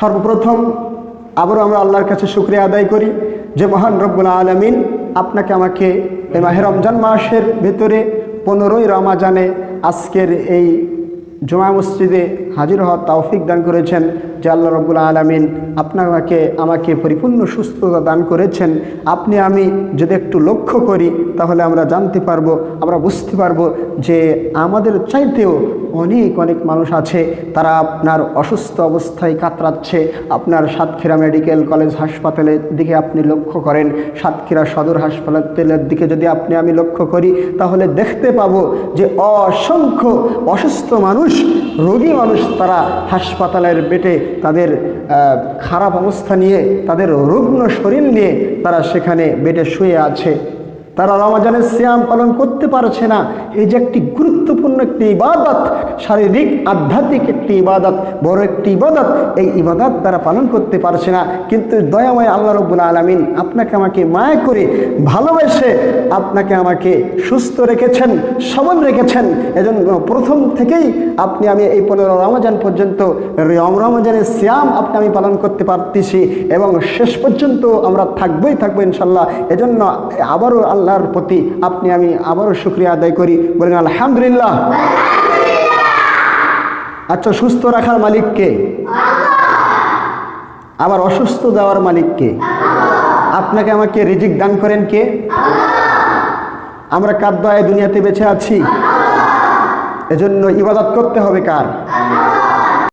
সর্বপ্রথম আবারও আমরা আল্লাহর কাছে শুক্রিয়া আদায় করি যে মহান রব্বুল আলমিন আপনাকে আমাকে এই মাহের রমজান মাসের ভেতরে পনেরোই রমাজানে আজকের এই জমা মসজিদে হাজির হওয়ার তৌফিক দান করেছেন। যে আল্লাহ রব্বুল আলমিন আপনাকে, আমাকে পরিপূর্ণ সুস্থতা দান করেছেন। আপনি, আমি যদি একটু লক্ষ্য করি, তাহলে আমরা জানতে পারব, আমরা বুঝতে পারব যে আমাদের চাইতেও অনেক অনেক মানুষ আছে, তারা আপনার অসুস্থ অবস্থায় কাতরাচ্ছে। আপনার সাতক্ষীরা মেডিকেল কলেজ হাসপাতালের দিকে আপনি লক্ষ্য করেন, সাতক্ষীরা সদর হাসপাতালের দিকে যদি আপনি, আমি লক্ষ্য করি, তাহলে দেখতে পাবো যে অসংখ্য অসুস্থ মানুষ, রোগী মানুষ তারা হাসপাতালের বেটে তাদের খারাপ অবস্থা নিয়ে তাদের রুগ্ন শরীর নিয়ে তারা সেখানে বেটে শুয়ে আছে। তারা রমাজানের শ্যাম পালন করতে পারছে না। এই যে একটি গুরুত্বপূর্ণ একটি ইবাদত, শারীরিক, আধ্যাত্মিক একটি ইবাদত, বড় একটি ইবাদত, এই ইবাদত তারা পালন করতে পারছে না। কিন্তু দয়াময় আল্লাহ রব্বুল আলমিন আপনাকে আমাকে মায়া করে ভালোবেসে আপনাকে আমাকে সুস্থ রেখেছেন, সবল রেখেছেন। এজন্য প্রথম থেকেই আপনি আমি এই পনেরো রমজান পর্যন্ত রম, রমজানের শ্যাম আপনি আমি পালন করতে পারতেছি এবং শেষ পর্যন্ত আমরা থাকবোই থাকব ইনশাল্লাহ। এজন্য আবারও আল্লাহর প্রতি আপনি আমি আবারও শুক্রিয়া আদায় করি। বলেন, আলহামদুলিল্লাহ। আচ্ছা সুস্থ রাখার মালিককে আবার অসুস্থ দেওয়ার মালিককে আপনাকে আমাকে রিজিক দান করেন কে? আমরা কার দয়ায় দুনিয়াতে বেঁচে আছি? এজন্য ইবাদত করতে হবে কার?